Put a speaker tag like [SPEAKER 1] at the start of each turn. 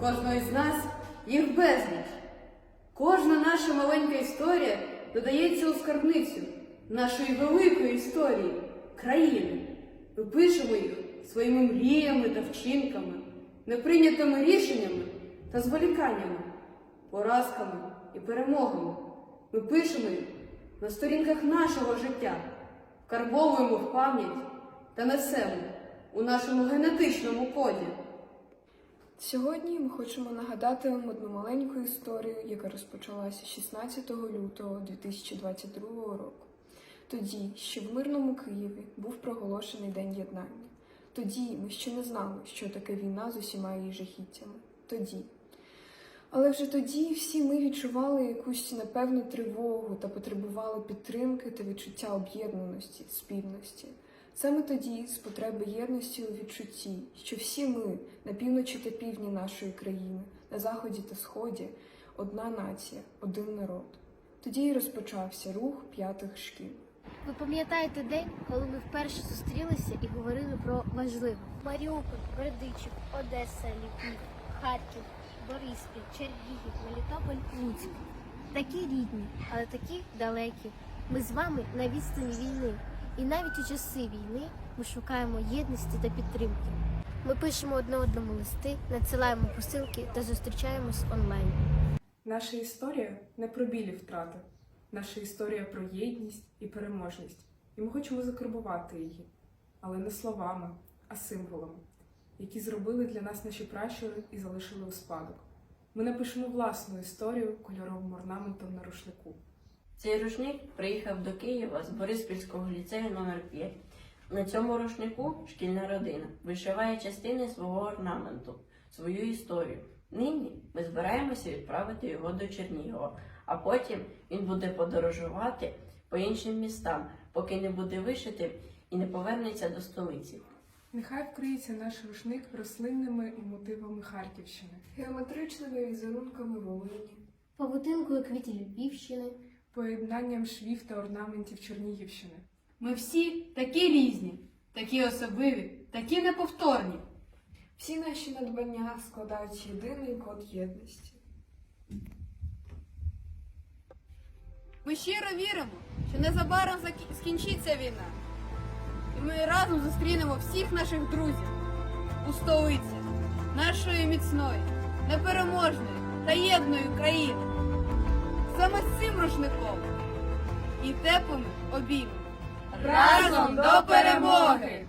[SPEAKER 1] кожного з нас їх безліч. Кожна наша маленька історія додається у скарбницю нашої великої історії, країни. Ми пишемо їх своїми мріями та вчинками, неприйнятими рішеннями та зволіканнями, поразками і перемогами. Ми пишемо їх на сторінках нашого життя, карбовуємо в пам'ять та несемо у нашому генетичному коді.
[SPEAKER 2] Сьогодні ми хочемо нагадати вам одну маленьку історію, яка розпочалася 16 лютого 2022 року. Тоді, ще в мирному Києві, був проголошений День єднання. Тоді ми ще не знали, що таке війна з усіма її жахіттями. Тоді. Але вже тоді всі ми відчували якусь непевну тривогу та потребували підтримки та відчуття об'єднаності, спільності. Саме тоді, з потреби єдності у відчутті, що всі ми на півночі та півдні нашої країни, на заході та сході, одна нація, один народ. Тоді й розпочався рух п'ятих шкіл.
[SPEAKER 3] Ви пам'ятаєте день, коли ми вперше зустрілися і говорили про важливе? Маріуполь, Бердичів, Одеса, Львів, Харків, Бориспіль, Чернігів, Мелітополь, Луцьк. Такі рідні, але такі далекі. Ми з вами на відстані війни. І навіть у часи війни ми шукаємо єдності та підтримки. Ми пишемо одне одному листи, надсилаємо посилки та зустрічаємось онлайн.
[SPEAKER 4] Наша історія не про білі втрати. Наша історія про єдність і переможність. І ми хочемо закарбувати її, але не словами, а символами, які зробили для нас наші пращури і залишили у спадок. Ми напишемо власну історію кольоровим орнаментом на рушнику.
[SPEAKER 5] Цей рушник приїхав до Києва з Бориспільського ліцею номер 5 На цьому рушнику шкільна родина вишиває частини свого орнаменту, свою історію. Нині ми збираємося відправити його до Чернігова, а потім він буде подорожувати по іншим містам, поки не буде вишитим і не повернеться до столиці.
[SPEAKER 4] Нехай вкриється наш рушник рослинними і мотивами Харківщини,
[SPEAKER 2] Геометричними візерунками Волині,
[SPEAKER 3] Павутинкою квітів Львівщини.
[SPEAKER 4] Поєднанням швів та орнаментів Чернігівщини.
[SPEAKER 1] Ми всі такі різні, такі особливі, такі неповторні.
[SPEAKER 2] всі наші надбання складають єдиний код єдності.
[SPEAKER 1] Ми щиро віримо, що незабаром скінчиться війна. І ми разом зустрінемо всіх наших друзів у столиці, нашої міцної, непереможної та єдної країни. Саме з цим рушником і теплими обіймами. Разом до перемоги!